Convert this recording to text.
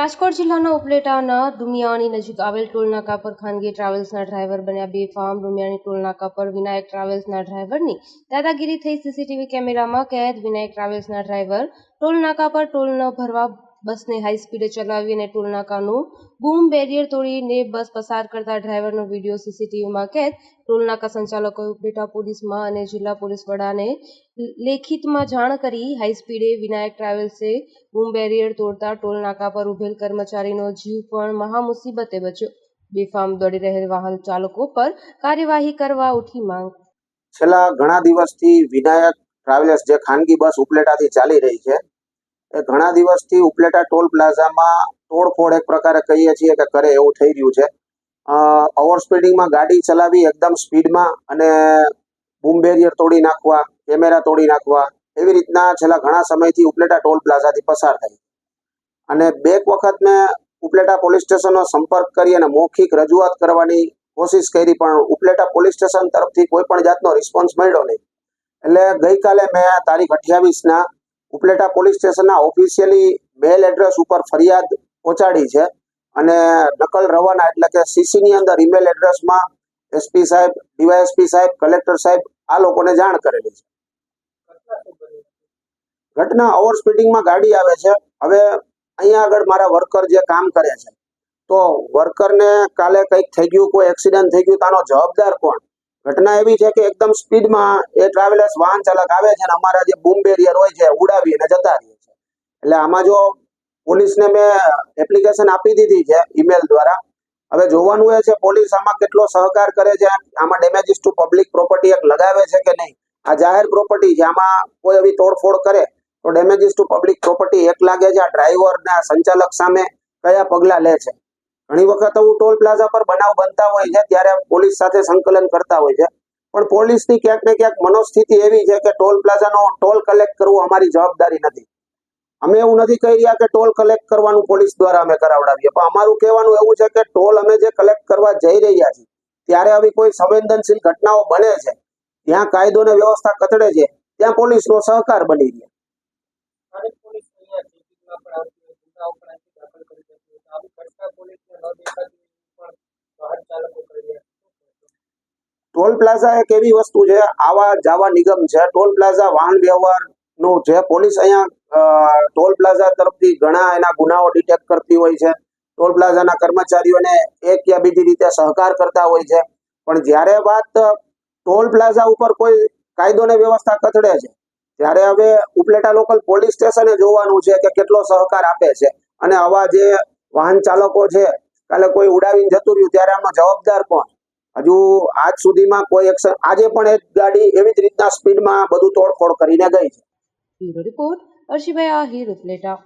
રાજકોટ જિલ્લાના ઉપલેટાના દુમિયાની નજીક આવેલ ટોલનાકા પર ખાનગી ટ્રાવેલ્સના ડ્રાઈવર બન્યા બેફામ દુમિયાની ટોલનાકા પર વિનાયક ટ્રાવેલ્સના ડ્રાઈવરની દાદાગીરી થઈ. સીસીટીવી કેમેરામાં કેદ વિનાયક ટ્રાવેલ્સના ડ્રાઈવર. ટોલનાકા પર ટોલ ન ભરવા બસને હાઈ સ્પીડે ચલાવી અને ટોલનાકાનું બૂમ બેરિયર તોડીને બસ પસાર કરતા ડ્રાઈવરનો વીડિયો સીસીટીવીમાં કેદ. ટોલનાકા સંચાલકોએ ઉપલેટા પોલીસમાં અને જિલ્લા પોલીસ વડાને લેખિતમાં જાણ કરી હાઈ સ્પીડે વિનાયક ટ્રાવેલ્સે બૂમ બેરિયર તોડતા ટોલ નાકા પર ઉભેલ કર્મચારીનો જીવ પણ મહા મુસીબતે બચ્યો. બેફામ દોડી રહેલ વાહન ચાલકો પર કાર્યવાહી કરવા ઉઠી માંગ. છેલ્લા ઘણા દિવસથી વિનાયક ટ્રાવેલર્સ જે ખાનગી બસ ઉપલેટાથી ચાલી રહી છે ઘણા દિવસથી ઉપલેટા ટોલ પ્લાઝામાં તોડફોડ એક પ્રકારે કહીએ છીએ કે કરે એવું થઈ રહ્યું છે. ઓવર સ્પીડિંગમાં ગાડી ચલાવી એકદમ સ્પીડમાં અને બૂમ બેરિયર તોડી નાખવા, કેમેરા તોડી નાખવા, એવી રીતના છેલ્લા ઘણા સમયથી ઉપલેટા ટોલ પ્લાઝાથી પસાર થઈ. અને બે વખત મેં ઉપલેટા પોલીસ સ્ટેશનનો સંપર્ક કરી અને મૌખિક રજૂઆત કરવાની કોશિશ કરી, પણ ઉપલેટા પોલીસ સ્ટેશન તરફથી કોઈ પણ જાતનો રિસ્પોન્સ મળ્યો નહીં. એટલે ગઈકાલે મેં તારીખ અઠ્યાવીસના ઉપલેટા પોલીસ સ્ટેશનના ઓફિશિયલી મેલ એડ્રેસ ઉપર ફરિયાદ પહોંચાડી છે અને નકલ રવાના એટલે કે સીસીની અંદર ઈમેલ એડ્રેસમાં એસપી સાહેબ, ડીવાયએસપી સાહેબ, કલેક્ટર સાહેબ, આ લોકોને જાણ કરેલી છે. ઘટના ઓવર સ્પીડિંગમાં ગાડી આવે છે. હવે અહીંયા આગળ મારા વર્કર જે કામ કરે છે, તો વર્કરને કાલે કંઈક થઈ ગયું, કોઈ એક્સિડન્ટ થઈ ગયું, તો આનો જવાબદાર કોણ? ઘટના એવી છે કે એકદમ સ્પીડમાં એ ટ્રાવેલર્સ વાહન ચાલક આવે છે અને અમારા જે બૂમ બેરિયર હોય છે ઉડાવી અને જતા રહીએ છે. એટલે આમાં જો પોલીસને મેં એપ્લિકેશન આપી દીધી છે ઈમેલ દ્વારા. હવે જોવાનું એ છે પોલીસ આમાં કેટલો સહકાર કરે છે, આમાં ડેમેજીસ ટુ પબ્લિક પ્રોપર્ટી એક લગાવે છે કે નહીં? આ જાહેર પ્રોપર્ટી છે, આમાં કોઈ એવી તોડફોડ કરે તો ડેમેજીસ ટુ પબ્લિક પ્રોપર્ટી એક લાગે છે. આ ડ્રાઈવર ને આ સંચાલક સામે કયા પગલા લે છે? ઘણી વખત આવું ટોલ પ્લાઝા પર બનાવ બનતા હોય છે, ત્યારે પોલીસ સાથે સંકલન કરતા હોય છે. પણ પોલીસની ક્યાંક ને ક્યાંક મનોસ્થિતિ એવી છે કે ટોલ પ્લાઝાનો ટોલ કલેક્ટ કરવું અમારી જવાબદારી નથી. અમે એવું નથી કહી રહ્યા કે ટોલ કલેક્ટ કરવાનું પોલીસ દ્વારા અમે કરાવડાવીએ, પણ અમારું કહેવાનું એવું છે કે ટોલ અમે જે કલેક્ટ કરવા જઈ રહ્યા છીએ, ત્યારે આવી કોઈ સંવેદનશીલ ઘટનાઓ બને છે. ત્યાં કાયદો ને વ્યવસ્થા કચડે છે, ત્યાં પોલીસનો સહકાર બની રહે સ્થાનિક પોલીસ અહીંયા ચેકિંગમાં પણ આવતી હોય ગુનાઓ પણ અહીંથી દાખલ કરી દેતી હોય તો આવી ઘટના પોલીસને ન દેખાતી પણ વાહન ચાલકો કરી રહ્યા છે. ટોલ પ્લાઝા એક એવી વસ્તુ છે, આવા જાવા નિગમ છે, ટોલ પ્લાઝા વાહન વ્યવહારનું જે પોલીસ અહીંયા ટોલ પ્લાઝા તરફથી ઘણા એના ગુનાઓ ડિટેક્ટ કરતી હોય છે. ટોલ પ્લાઝાના કર્મચારીઓને એક યા બીજી રીતે સહકાર કરતા હોય છે. પણ જ્યારે વાત ટોલ પ્લાઝા ઉપર કોઈ કાયદો ને વ્યવસ્થા કથડે છે, ત્યારે હવે ઉપલેટા લોકલ પોલીસ સ્ટેશને જોવાનું છે કે કેટલો સહકાર આપે છે. અને આવા જે વાહન ચાલકો છે, કાલે કોઈ ઉડાવીને જતું રહ્યું, ત્યારે આમાં જવાબદાર કોણ? હજુ આજ સુધીમાં કોઈ એક્શન આજે પણ એક ગાડી એવી જ રીતના સ્પીડમાં બધું તોડફોડ કરીને ગઈ છે. રિપોર્ટ અર્શિભાઈ આહિર ઉપલેટા